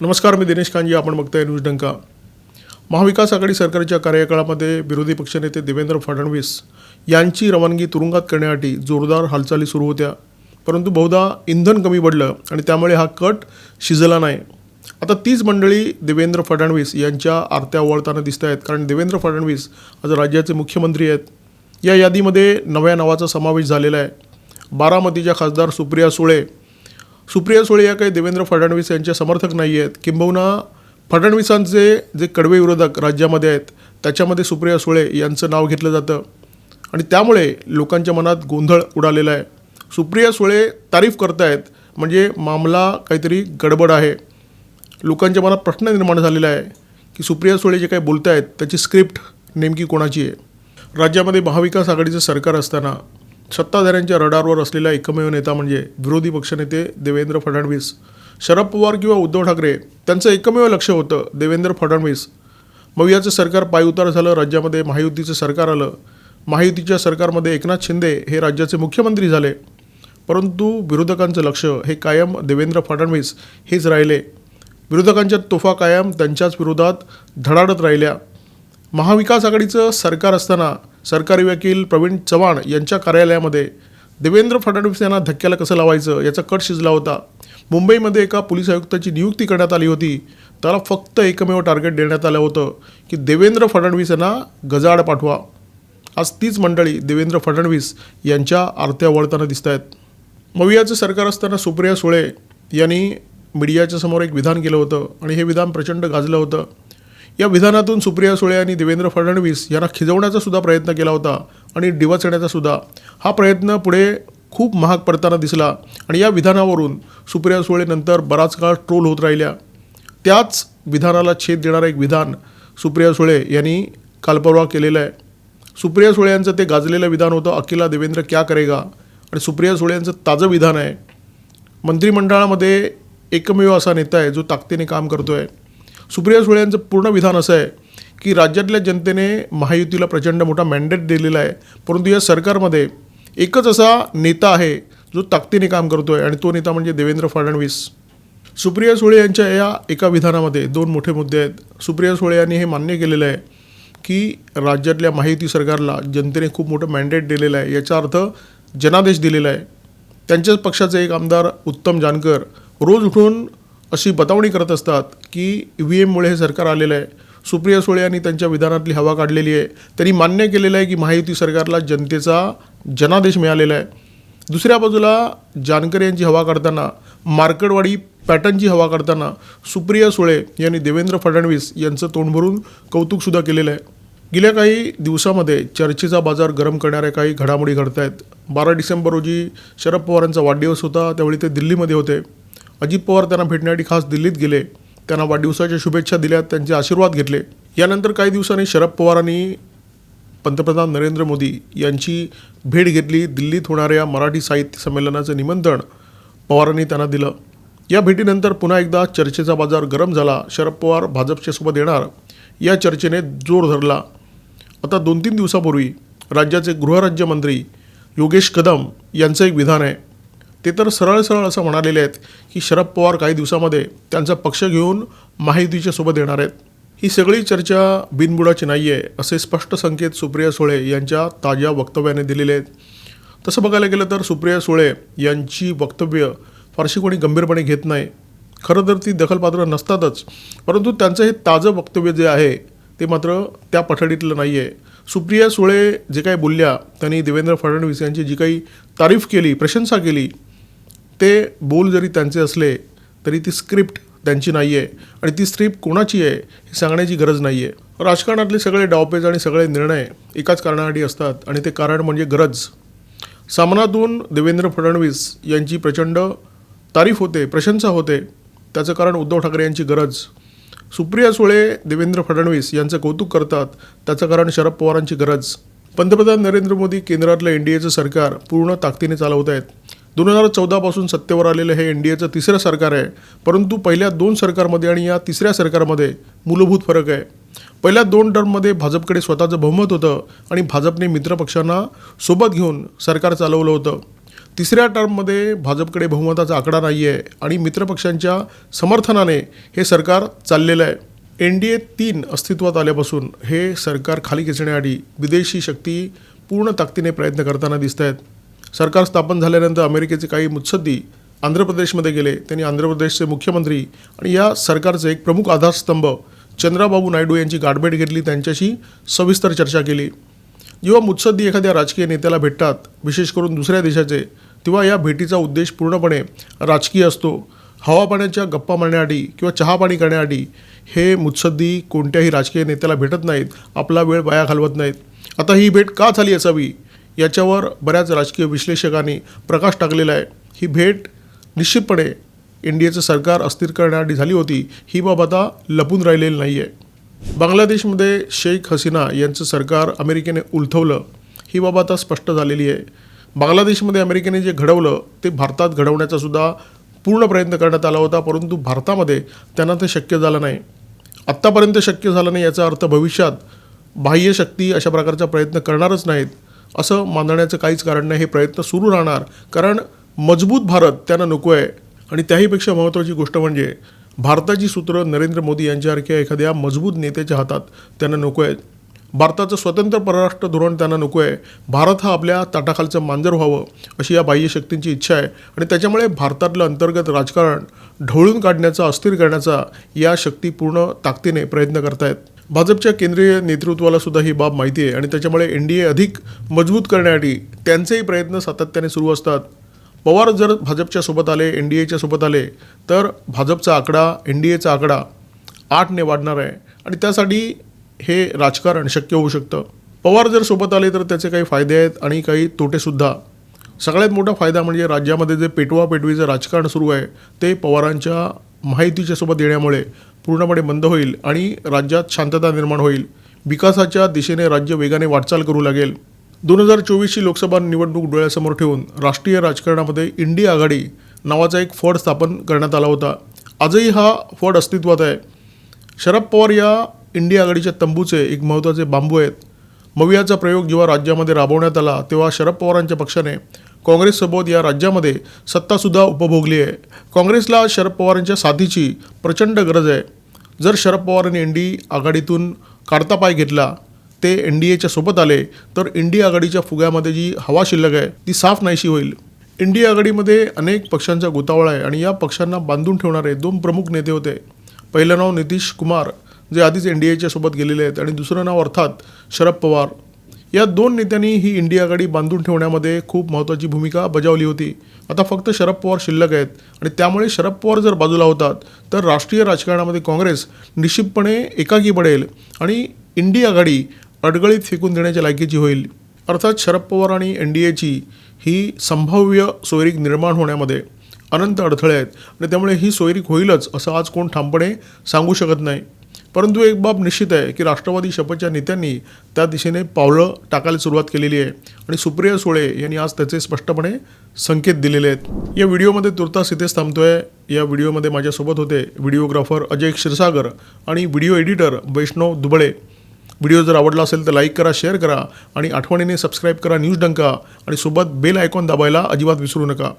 नमस्कार मी दिनेश कांजी आपण बघताय न्यूज डंका. महाविकास आघाडी सरकारच्या कार्यकाळामध्ये विरोधी पक्षनेते देवेंद्र फडणवीस यांची रवानगी तुरुंगात करण्यासाठी जोरदार हालचाली सुरू होत्या. परंतु बहुधा इंधन कमी पडलं आणि त्यामुळे हा कट शिजला नाही. आता तीच मंडळी देवेंद्र फडणवीस यांच्या आरत्या ओवळताना दिसत आहेत कारण देवेंद्र फडणवीस आज राज्याचे मुख्यमंत्री आहेत. या यादीमध्ये नव्या नावाचा समावेश झालेला आहे. बारामतीच्या खासदार सुप्रिया सुळे सुप्रिया सुळे या काही देवेंद्र फडणवीस यांचे समर्थक नाही आहेत. किंबहुना फडणवीसांचे जे कडवे विरोधक राज्यामध्ये आहेत त्याच्यामध्ये सुप्रिया सुळे यांचं नाव घेतलं जातं. आणि त्यामुळे लोकांच्या मनात गोंधळ उडालेला आहे. सुप्रिया सुळे तारीफ करतायत म्हणजे मामला काहीतरी गडबड आहे. लोकांच्या मनात प्रश्न निर्माण झालेला आहे की सुप्रिया सुळे जे काही बोलत आहेत त्याची स्क्रिप्ट नेमकी कोणाची आहे? राज्यामध्ये महाविकास आघाडीचं सरकार असताना सत्ताधाऱ्यांच्या रडारवर असलेला एकमेव नेता म्हणजे विरोधी पक्षनेते देवेंद्र फडणवीस. शरद पवार किंवा उद्धव ठाकरे त्यांचं एकमेव लक्ष होतं देवेंद्र फडणवीस. मवियाचं सरकार पायउतार झालं राज्यामध्ये महायुतीचं सरकार आलं. महायुतीच्या सरकारमध्ये एकनाथ शिंदे हे राज्याचे मुख्यमंत्री झाले. परंतु विरोधकांचं लक्ष हे कायम देवेंद्र फडणवीस हेच राहिले. विरोधकांच्या तोफा कायम त्यांच्याच विरोधात धडाडत राहिल्या. महाविकास आघाडीचं सरकार असताना सरकारी वकील प्रवीण चव्हाण यांच्या कार्यालयामध्ये देवेंद्र फडणवीस यांना धक्क्याला कसं लावायचं याचा कट शिजला होता. मुंबईमध्ये एका पोलीस आयुक्ताची नियुक्ती करण्यात आली होती. त्याला फक्त एकमेव टार्गेट देण्यात आलं होतं की देवेंद्र फडणवीस यांना गजाड पाठवा. आज तीच मंडळी देवेंद्र फडणवीस यांच्या आरत्या वळताना दिसत आहेत मवियाचं सरकार असताना सुप्रिया सुळे यांनी मीडियाच्या समोर एक विधान केलं होतं आणि हे विधान प्रचंड गाजलं होतं. या विधानातून सुप्रिया सुळे आणि देवेंद्र फडणवीस यांना खिजवण्याचा सुद्धा प्रयत्न केला होता आणि डिवचण्याचा सुद्धा. हा प्रयत्न पुढे खूप महाग पडताना दिसला आणि या विधानावरून सुप्रिया सुळे नंतर बराच काळ ट्रोल होत राहिल्या. त्याच विधानाला छेद देणारं एक विधान सुप्रिया सुळे यांनी कालपरवा केलेलं आहे. सुप्रिया सुळे यांचं ते गाजलेलं विधान होतं अकिला देवेंद्र क्या करेगा? आणि सुप्रिया सुळे यांचं ताजं विधान आहे. मंत्रिमंडळामध्ये एकमेव असा नेता आहे जो ताकदीने काम करतो आहे सुप्रिया सुळे यांचं पूर्ण विधान असं आहे की राज्यातल्या जनतेने महायुतीला प्रचंड मोठा मॅन्डेट दिलेला आहे. परंतु या सरकारमध्ये एकच असा नेता आहे जो ताकदीने काम करतो आहे आणि तो नेता म्हणजे देवेंद्र फडणवीस. सुप्रिया सुळे यांच्या या एका विधानामध्ये दोन मोठे मुद्दे आहेत. सुप्रिया सुळे यांनी हे मान्य केलेलं आहे की राज्यातल्या माहिती सरकारला जनतेने खूप मोठं मॅन्डेट दिलेलं आहे. याचा अर्थ जनादेश दिलेला आहे. त्यांच्याच पक्षाचे एक आमदार उत्तम जानकर रोज उठून अशी बतावणी करत असतात की ई व्ही एममुळे हे सरकार आलेलं आहे. सुप्रिया सुळे यांनी त्यांच्या विधानातली हवा काढलेली आहे. त्यांनी मान्य केलेलं आहे की महायुती सरकारला जनतेचा जनादेश मिळालेला आहे. दुसऱ्या बाजूला जानकर यांची हवा काढताना मार्कडवाडी पॅटर्नची हवा काढताना सुप्रिया सुळे यांनी देवेंद्र फडणवीस यांचं तोंड भरून कौतुकसुद्धा केलेलं आहे. गेल्या काही दिवसामध्ये चर्चेचा बाजार गरम करणाऱ्या काही घडामोडी घडत आहेत बारा डिसेंबर रोजी शरद पवारांचा वाढदिवस होता त्यावेळी ते दिल्लीमध्ये होते. अजित पवार त्यांना भेटण्यासाठी खास दिल्लीत गेले. त्यांना वाढदिवसाच्या शुभेच्छा दिल्या त्यांचे आशीर्वाद घेतले. यानंतर काही दिवसांनी शरद पवारांनी पंतप्रधान नरेंद्र मोदी यांची भेट घेतली. दिल्लीत होणाऱ्या मराठी साहित्य संमेलनाचं निमंत्रण पवारांनी त्यांना दिलं. या भेटीनंतर पुन्हा एकदा चर्चेचा बाजार गरम झाला. शरद पवार भाजपच्या सोबत येणार. या चर्चेने जोर धरला. आता दोन तीन दिवसापूर्वी राज्याचे गृहराज्यमंत्री योगेश कदम यांचं एक विधान आहे. ते तर सरळ सरळ असं म्हणालेले आहेत की शरद पवार काही दिवसामध्ये त्यांचा पक्ष घेऊन महायुतीच्या सोबत येणार आहेत. ही सगळी चर्चा बिनबुडाची नाही आहे असे स्पष्ट संकेत सुप्रिया सुळे यांच्या ताज्या वक्तव्याने दिलेले आहेत. तसं बघायला गेलं तर सुप्रिया सुळे यांची वक्तव्य फारशी कोणी गंभीरपणे घेत नाही. खरं तर ती दखलपात्र नसतातच परंतु त्यांचं हे ताजं वक्तव्य जे आहे ते मात्र त्या पठडीतलं नाही आहे सुप्रिया सुळे जे काही बोलल्या त्यांनी देवेंद्र फडणवीस यांची जी काही तारीफ केली प्रशंसा केली ते बोल जरी त्यांचे असले तरी ती स्क्रिप्ट त्यांची नाही आहे आणि ती स्क्रिप्ट कोणाची आहे हे सांगण्याची गरज नाही आहे राजकारणातले सगळे डावपेच आणि सगळे निर्णय एकाच कारणासाठी असतात आणि ते कारण म्हणजे गरज. सामनातून देवेंद्र फडणवीस यांची प्रचंड तारीफ होते प्रशंसा होते. त्याचं कारण उद्धव ठाकरे यांची गरज. सुप्रिया सुळे देवेंद्र फडणवीस यांचं कौतुक करतात त्याचं कारण शरद पवारांची गरज. पंतप्रधान नरेंद्र मोदी केंद्रातलं एन डी एचं सरकार पूर्ण ताकदीने चालवत आहेत दोन हजार चौदापासून सत्तेवर आलेलं हे एन डी एचं तिसरं सरकार आहे परंतु पहिल्या दोन सरकारमध्ये आणि या तिसऱ्या सरकारमध्ये मूलभूत फरक आहे. पहिल्या दोन टर्ममध्ये भाजपकडे स्वतःचं बहुमत होतं आणि भाजपने मित्रपक्षांना सोबत घेऊन सरकार चालवलं होतं. तिसऱ्या टर्ममध्ये भाजपकडे बहुमताचा आकडा नाही आहे आणि मित्रपक्षांच्या समर्थनाने हे सरकार चाललेलं आहे. एन डी ए तीन अस्तित्वात आल्यापासून हे सरकार खाली खेचण्याआधी विदेशी शक्ती पूर्ण ताकदीने प्रयत्न करताना दिसत आहेत सरकार स्थापन झाल्यानंतर अमेरिकेचे काही मुत्सद्दी आंध्र प्रदेशमध्ये गेले. त्यांनी आंध्र प्रदेशचे मुख्यमंत्री आणि या सरकारचे एक प्रमुख आधारस्तंभ चंद्राबाबू नायडू यांची गाठभेट घेतली. त्यांच्याशी सविस्तर चर्चा केली. जेव्हा मुत्सद्दी एखाद्या राजकीय नेत्याला भेटतात विशेष करून दुसऱ्या देशाचे तेव्हा या भेटीचा उद्देश पूर्णपणे राजकीय असतो. हवापाण्याच्या गप्पा मारण्यासाठी किंवा चहापाणी करण्यासाठी हे मुत्सद्दी कोणत्याही राजकीय नेत्याला भेटत नाहीत. आपला वेळ वाया घालवत नाहीत. आता ही भेट का झाली असावी? याच्यावर बऱ्याच राजकीय विश्लेषकांनी प्रकाश टाकलेला आहे. ही भेट निश्चितपणे एन डी एचं सरकार अस्थिर करण्यासाठी झाली होती. ही बाब आता लपून राहिलेली नाही आहे बांगलादेशमध्ये शेख हसीना यांचं सरकार अमेरिकेने उलथवलं. ही बाब आता स्पष्ट झालेली आहे. बांगलादेशमध्ये अमेरिकेने जे घडवलं ते भारतात घडवण्याचा सुद्धा पूर्ण प्रयत्न करण्यात आला होता परंतु भारतामध्ये त्यांना ते शक्य झालं नाही. आत्तापर्यंत शक्य झालं नाही याचा अर्थ भविष्यात बाह्य शक्ती अशा प्रकारचा प्रयत्न करणारच नाहीत. असं मानण्याचं काहीच कारण नाही हे प्रयत्न सुरू राहणार. कारण मजबूत भारत त्यांना नको आहे आणि त्याहीपेक्षा महत्त्वाची गोष्ट म्हणजे भारताची सूत्रं नरेंद्र मोदी यांच्यासारख्या एखाद्या मजबूत नेत्याच्या हातात त्यांना नको आहेत भारताचं स्वतंत्र परराष्ट्र धोरण त्यांना नको आहे. भारत हा आपल्या ताटाखालचं मांजर व्हावं अशी या बाह्य शक्तींची इच्छा आहे. आणि त्याच्यामुळे भारतातलं अंतर्गत राजकारण ढवळून काढण्याचा अस्थिर करण्याचा या शक्ती पूर्ण ताकदीने प्रयत्न करतायत. भाजपच्या केंद्रीय नेतृत्वाला सुद्धा ही बाब माहिती आहे. आणि त्याच्यामुळे एन डी ए अधिक मजबूत करण्यासाठी त्यांचेही प्रयत्न सातत्याने सुरू असतात. पवार जर भाजपच्या सोबत आले एन डी एच्या सोबत आले तर भाजपचा आकडा एन डी एचा आकडा आठने वाढणार आहे. आणि त्यासाठी हे राजकारण शक्य होऊ शकतं. पवार जर सोबत आले तर त्याचे काही फायदे आहेत आणि काही तोटेसुद्धा सगळ्यात मोठा फायदा म्हणजे राज्यामध्ये जे पेटवा पेटवीचं राजकारण सुरू आहे ते पवारांच्या माहितीच्या सोबत येण्यामुळे पूर्णपणे बंद होईल आणि राज्यात शांतता निर्माण होईल. विकासाच्या दिशेने राज्य वेगाने वाटचाल करू लागेल. दोन हजार चोवीसची लोकसभा निवडणूक डोळ्यासमोर ठेवून राष्ट्रीय राजकारणामध्ये इंडिया आघाडी नावाचा एक फड स्थापन करण्यात आला होता. आजही हा फड अस्तित्वात आहे. शरद पवार या इंडिया आघाडीच्या तंबूचे एक महत्त्वाचे बांबू आहेत. मवियाचा प्रयोग जेव्हा राज्यामध्ये राबवण्यात आला तेव्हा शरद पवारांच्या पक्षाने काँग्रेससोबत या राज्यामध्ये सत्तासुद्धा उपभोगली आहे. काँग्रेसला शरद पवारांच्या साथीची प्रचंड गरज आहे. जर शरद पवारांनी एन डी आघाडीतून काढता पाय घेतला ते एन डी एच्या सोबत आले तर इंडिया आघाडीच्या फुग्यामध्ये जी हवा शिल्लक आहे ती साफ नाहीशी होईल. इंडिया आघाडीमध्ये अनेक पक्षांचा गोतावळा आहे आणि या पक्षांना बांधून ठेवणारे दोन प्रमुख नेते होते. पहिलं नाव नितीश कुमार जे आधीच एन डी एच्या सोबत गेलेले आहेत आणि दुसरं नाव अर्थात शरद पवार. या दोन नेत्यांनी ही इंडिया आघाडी बांधून ठेवण्यामध्ये खूप महत्त्वाची भूमिका बजावली होती. आता फक्त शरद पवार शिल्लक आहेत आणि त्यामुळे शरद पवार जर बाजूला होतात तर राष्ट्रीय राजकारणामध्ये काँग्रेस निश्चितपणे एकाकी पडेल आणि इंडिया आघाडी अडगळीत फेकून देण्याच्या लायकीची होईल. अर्थात शरद पवार आणि एन डी एची ही संभाव्य सोयरीक निर्माण होण्यामध्ये अनंत अडथळे आहेत आणि त्यामुळे ही सोयरीक होईलच असं आज कोण ठामपणे सांगू शकत नाही. परंतु एक बाब निश्चित आहे की राष्ट्रवादी शपथच्या नेत्यांनी त्या दिशेने पावलं टाकायला सुरुवात केलेली आहे. आणि सुप्रिया सुळे यांनी आज त्याचे स्पष्टपणे संकेत दिलेले आहेत. या व्हिडिओमध्ये तुर्तास इथेच थांबतोय. या व्हिडिओमध्ये माझ्यासोबत होते व्हिडिओग्राफर अजय क्षीरसागर आणि video editor Vaishnav Dubale. Video जर आवडला असेल तर लाईक करा शेअर करा आणि आठवणीने सबस्क्राईब करा न्यूज डंका आणि सोबत बेल आयकॉन दाबायला अजिबात विसरू नका.